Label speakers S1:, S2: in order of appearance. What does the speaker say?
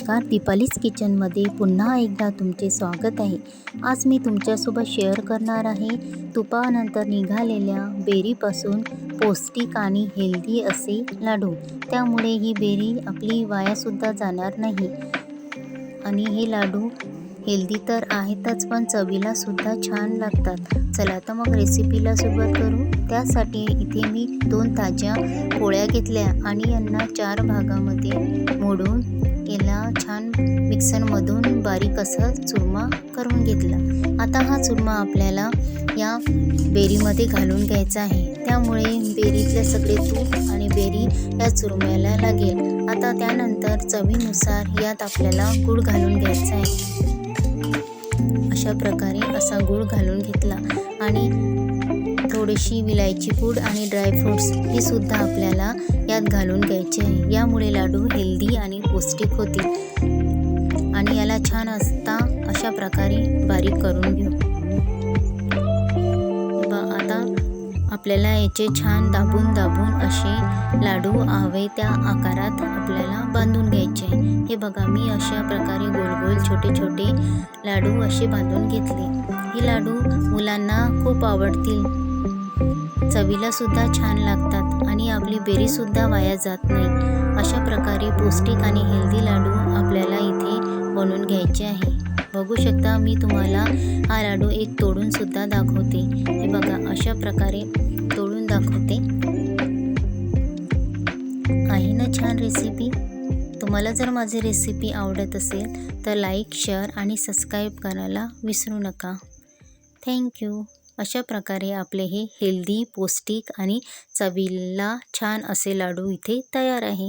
S1: नमस्कार दीपालीज किचनमध्ये पुन्हा एकदा तुमचे स्वागत आहे. आज मी तुमच्यासोबत शेअर करणार आहे तुपानंतर निघालेल्या बेरीपासून पौष्टिक आणि हेल्दी असे लाडू. त्यामुळे ही बेरी आपली वायासुद्धा जाणार नाही. आणि हे लाडू हेल्दी तर आहेतच पण चवीलासुद्धा छान लागतात. चला तर मग रेसिपीला सुरुवात करू. त्यासाठी इथे मी दोन ताज्या पोळ्या घेतल्या आणि यांना चार भागामध्ये मोडून याला छान मिक्सरमधून बारीक असा चुरमा करून घेतला. आता हा चुरमा आपल्याला या बेरीमध्ये घालून घ्यायचा आहे. त्यामुळे बेरीतले सगळे तूप आणि बेरी या चुरम्याला लागेल. आता त्यानंतर चवीनुसार यात आपल्याला गूळ घालून घ्यायचा आहे. अशा प्रकारे असा गूळ घालून घेतला. आणि थोडीशी विलायची पूड आणि ड्रायफ्रूट्स हे सुद्धा आपल्याला यात घालून घ्यायचे आहे. यामुळे लाडू हेल्दी आणि पौष्टिक होतील. आणि याला छान असता अशा प्रकारे बारीक करून घेऊ. आता आपल्याला याचे छान दाबून दाबून असे लाडू हवे त्या आकारात आपल्याला बांधून हे बघा मी अशा प्रकारे गोल गोल छोटे छोटे लाडू असे बांधून घेतले. हे लाडू मुलांना खूप आवडतील. चवीला सुद्धा छान लागतात आणि आपली बेरीसुद्धा वाया जात नाही. अशा प्रकारे पौष्टिक आणि हेल्दी लाडू आपल्याला इथे बनवून घ्यायचे आहे. बघू शकता मी तुम्हाला हा लाडू एक तोडून सुद्धा दाखवते. हे बघा अशा प्रकारे तोडून दाखवते. आहे ना छान रेसिपी तुम्हाला जर माझी रेसिपी आवडत असेल तर लाईक शेअर आणि सबस्क्राईब करायला विसरू नका. थँक्यू अशा प्रकारे आपले हे हेल्दी पौष्टिक आणि चवीला छान असे लाडू इथे तयार आहे.